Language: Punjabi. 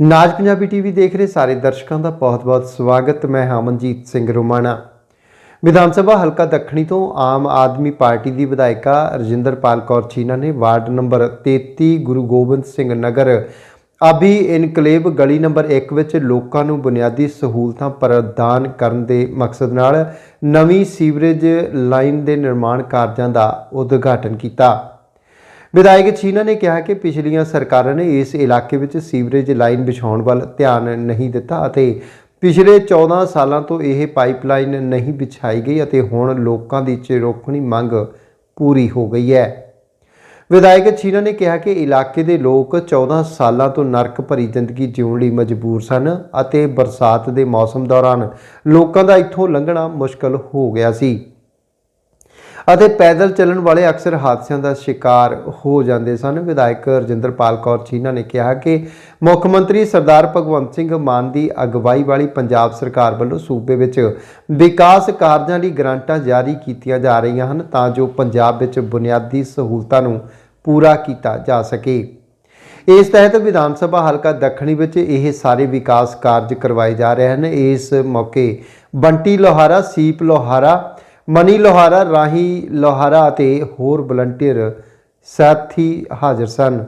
ਨਾਜ ਪੰਜਾਬੀ ਟੀਵੀ ਦੇਖ ਰਹੇ ਸਾਰੇ ਦਰਸ਼ਕਾਂ ਦਾ ਬਹੁਤ-ਬਹੁਤ ਸਵਾਗਤ। ਮੈਂ ਹਮਨਜੀਤ ਸਿੰਘ ਰੋਮਾਣਾ। ਵਿਧਾਨ ਸਭਾ ਹਲਕਾ ਦੱਖਣੀ ਤੋਂ ਆਮ ਆਦਮੀ ਪਾਰਟੀ ਦੀ ਵਿਧਾਇਕਾ ਰਜਿੰਦਰਪਾਲ ਕੌਰ ਚੀਨਾ ਨੇ ward number 33 Guru Gobind Singh Nagar Abi enclave ਗਲੀ ਨੰਬਰ 1 ਵਿੱਚ ਲੋਕਾਂ ਨੂੰ ਬੁਨਿਆਦੀ ਸਹੂਲਤਾਂ ਪ੍ਰਦਾਨ ਕਰਨ ਦੇ ਮਕਸਦ ਨਾਲ ਨਵੀਂ ਸੀਵਰੇਜ ਲਾਈਨ ਦੇ ਨਿਰਮਾਣ ਕਾਰਜਾਂ ਦਾ ਉਦਘਾਟਨ ਕੀਤਾ। ਵਿਧਾਇਕ ਚੀਨਾ ਨੇ ਕਿਹਾ ਕਿ ਪਿਛਲੀਆਂ ਸਰਕਾਰਾਂ ਨੇ ਇਸ ਇਲਾਕੇ ਵਿੱਚ ਸੀਵਰੇਜ ਲਾਈਨ ਵਿਛਾਉਣ ਵੱਲ ਧਿਆਨ ਨਹੀਂ ਦਿੱਤਾ ਅਤੇ ਪਿਛਲੇ 14 ਸਾਲਾਂ ਤੋਂ ਇਹ ਪਾਈਪਲਾਈਨ ਨਹੀਂ ਵਿਛਾਈ ਗਈ ਅਤੇ ਹੁਣ ਲੋਕਾਂ ਦੀ ਚਿਰੋਖਣੀ ਮੰਗ ਪੂਰੀ ਹੋ ਗਈ ਹੈ। ਵਿਧਾਇਕ ਚੀਨਾ ਨੇ ਕਿਹਾ ਕਿ ਇਲਾਕੇ ਦੇ ਲੋਕ 14 ਸਾਲਾਂ ਤੋਂ ਨਰਕ ਭਰੀ ਜ਼ਿੰਦਗੀ ਜਿਉਣ ਲਈ ਮਜਬੂਰ ਸਨ ਅਤੇ ਬਰਸਾਤ ਦੇ ਮੌਸਮ ਦੌਰਾਨ ਲੋਕਾਂ ਦਾ ਇੱਥੋਂ ਲੰਘਣਾ ਮੁਸ਼ਕਲ ਹੋ ਗਿਆ ਸੀ। ਅਤੇ ਪੈਦਲ ਚੱਲਣ ਵਾਲੇ ਅਕਸਰ ਹਾਦਸਿਆਂ ਦਾ ਸ਼ਿਕਾਰ ਹੋ ਜਾਂਦੇ ਸਨ। ਵਿਧਾਇਕ ਰਜਿੰਦਰਪਾਲ ਕੌਰ ਚੀਨਾ ਨੇ ਕਿਹਾ ਕਿ ਮੁੱਖ ਮੰਤਰੀ ਸਰਦਾਰ ਭਗਵੰਤ ਸਿੰਘ ਮਾਨ ਦੀ ਅਗਵਾਈ ਵਾਲੀ ਪੰਜਾਬ ਸਰਕਾਰ ਵੱਲੋਂ ਸੂਬੇ ਵਿੱਚ ਵਿਕਾਸ ਕਾਰਜਾਂ ਲਈ ਗ੍ਰਾਂਟਾਂ ਜਾਰੀ ਕੀਤੀਆਂ ਜਾ ਰਹੀਆਂ ਹਨ ਤਾਂ ਜੋ ਪੰਜਾਬ ਵਿੱਚ ਬੁਨਿਆਦੀ ਸਹੂਲਤਾਂ ਨੂੰ ਪੂਰਾ ਕੀਤਾ ਜਾ ਸਕੇ। ਇਸ ਤਹਿਤ ਵਿਧਾਨ ਸਭਾ ਹਲਕਾ ਦੱਖਣੀ ਵਿੱਚ ਇਹ ਸਾਰੇ ਵਿਕਾਸ ਕਾਰਜ ਕਰਵਾਏ ਜਾ ਰਹੇ ਹਨ। ਇਸ ਮੌਕੇ ਬੰਟੀ ਲੋਹਾਰਾ, ਸੀਪ ਲੋਹਾਰਾ ਮਨੀ ਲੋਹਾਰਾ ਰਾਹੀ ਲੋਹਾਰਾ ਅਤੇ ਹੋਰ ਵਲੰਟੀਅਰ ਸਾਥੀ ਹਾਜ਼ਰ ਸਨ।